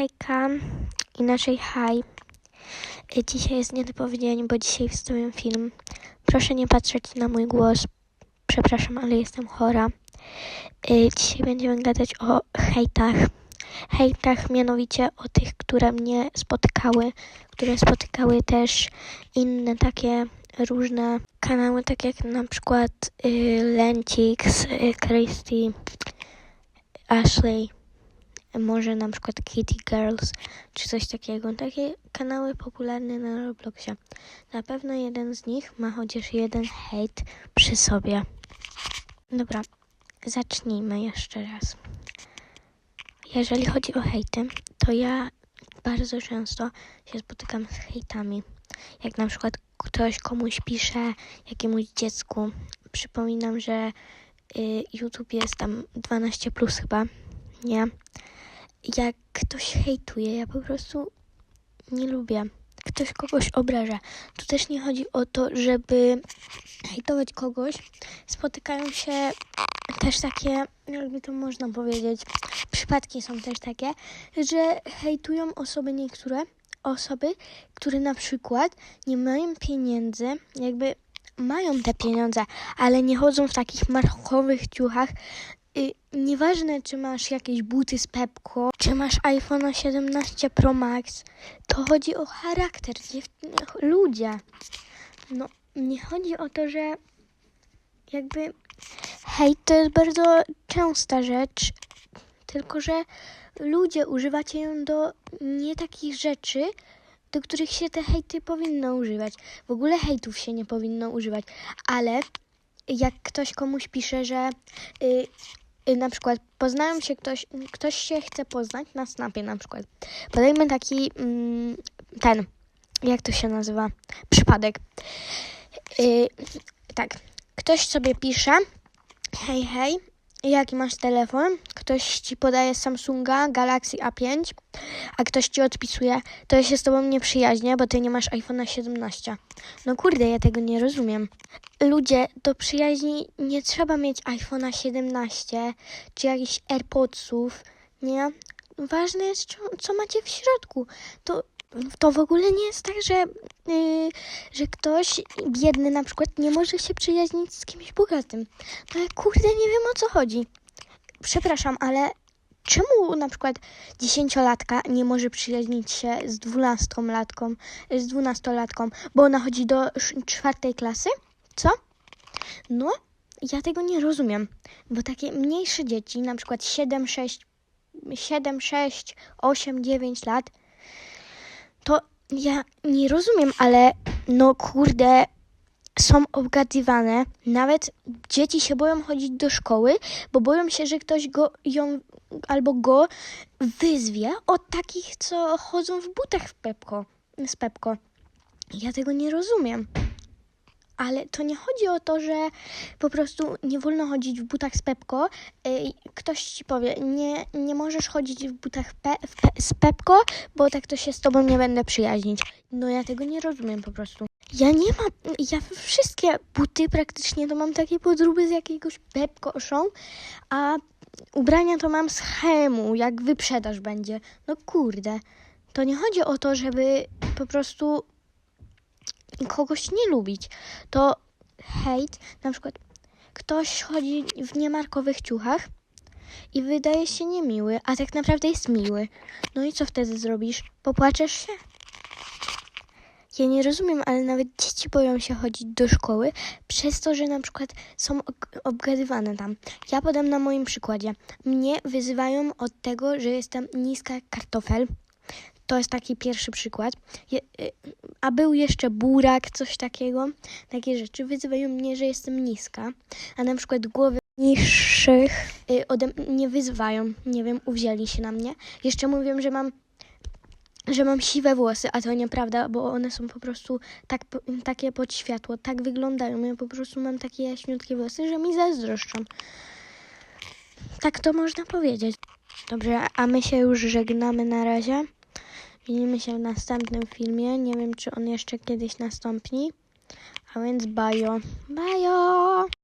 Hejka, inaczej hi. Y, Dzisiaj jest nietypowy dzień, bo dzisiaj wstawiam film. Proszę nie patrzeć na mój głos. Przepraszam, ale jestem chora. Y, Dzisiaj będziemy gadać o hejtach. Hejtach mianowicie o tych, które mnie spotykały, które spotykały też inne takie różne kanały, tak jak na przykład y, Lentix, y, Christy, Ashley może na przykład Kitty Girls, czy coś takiego. Takie kanały popularne na Robloxie. Na pewno jeden z nich ma chociaż jeden hejt przy sobie. Dobra, zacznijmy jeszcze raz. Jeżeli chodzi o hejty, to ja bardzo często się spotykam z hejtami. Jak na przykład ktoś komuś pisze, jakiemuś dziecku. Przypominam, że y, YouTube jest tam 12 plus chyba, nie? Jak ktoś hejtuje, ja po prostu nie lubię. Ktoś kogoś obraża. Tu też nie chodzi o to, żeby hejtować kogoś. Spotykają się też takie, jakby to można powiedzieć, przypadki są też takie, że hejtują osoby niektóre, osoby, które na przykład nie mają pieniędzy, jakby mają te pieniądze, ale nie chodzą w takich marchowych ciuchach, Y, nieważne, czy masz jakieś buty z Pepko, czy masz iPhone 17 Pro Max, to chodzi o charakter, dziew- ludzie. No, nie chodzi o to, że jakby hejt to jest bardzo częsta rzecz, tylko że ludzie używacie ją do nie takich rzeczy, do których się te hejty powinno używać. W ogóle hejtów się nie powinno używać, ale jak ktoś komuś pisze, że y, na przykład poznają się ktoś, ktoś się chce poznać na snapie na przykład. Podajmy taki mm, ten, jak to się nazywa? Przypadek. Y, tak, ktoś sobie pisze, hej, hej, jaki masz telefon? Ktoś ci podaje Samsunga Galaxy A5, a ktoś ci odpisuje, to ja się z tobą nie przyjaźnię, bo ty nie masz iPhone'a 17. No kurde, ja tego nie rozumiem. Ludzie, do przyjaźni nie trzeba mieć iPhone'a 17 czy jakichś AirPodsów, nie? Ważne jest, co- macie w środku. To, to w ogóle nie jest tak, że, yy, że ktoś biedny na przykład nie może się przyjaźnić z kimś bogatym. No ja kurde nie wiem o co chodzi. Przepraszam, ale czemu na przykład dziesięciolatka nie może przyjaźnić się z dwunastolatką, z dwunastolatką, bo ona chodzi do czwartej klasy? Co? No, ja tego nie rozumiem, bo takie mniejsze dzieci, na przykład 7, 6, 7, 6, 8, 9 lat, to ja nie rozumiem, ale no kurde, są obgadywane. Nawet dzieci się boją chodzić do szkoły, bo boją się, że ktoś go, ją albo go wyzwie od takich, co chodzą w butach w Pepko, z Pepko. Ja tego nie rozumiem. Ale to nie chodzi o to, że po prostu nie wolno chodzić w butach z Pepko. Ej, Ktoś ci powie, nie, nie możesz chodzić w butach pe, pe, z Pepko, bo tak to się z tobą nie będę przyjaźnić. No ja tego nie rozumiem po prostu. Ja nie mam, ja wszystkie buty praktycznie to mam takie podróby z jakiegoś Pepko Show, a ubrania to mam z Hemu, jak wyprzedaż będzie. No kurde, to nie chodzi o to, żeby po prostu kogoś nie lubić. To hejt, na przykład ktoś chodzi w niemarkowych ciuchach i wydaje się niemiły, a tak naprawdę jest miły. No i co wtedy zrobisz? Popłaczesz się? Ja nie rozumiem, ale nawet dzieci boją się chodzić do szkoły przez to, że na przykład są obgadywane tam. Ja podam na moim przykładzie. Mnie wyzywają od tego, że jestem niska jak kartofel. To jest taki pierwszy przykład. Je, y, a był jeszcze burak, coś takiego. Takie rzeczy wyzywają mnie, że jestem niska. A na przykład głowy niższych y, ode nie wyzywają. Nie wiem, uwzięli się na mnie. Jeszcze mówią, że mam że mam siwe włosy, a to nieprawda, bo one są po prostu tak, takie pod światło, tak wyglądają. Ja po prostu mam takie jaśniutkie włosy, że mi zazdroszczą. Tak to można powiedzieć. Dobrze, a my się już żegnamy na razie. Widzimy się w następnym filmie. Nie wiem, czy on jeszcze kiedyś nastąpi. A więc bajo. Bajo!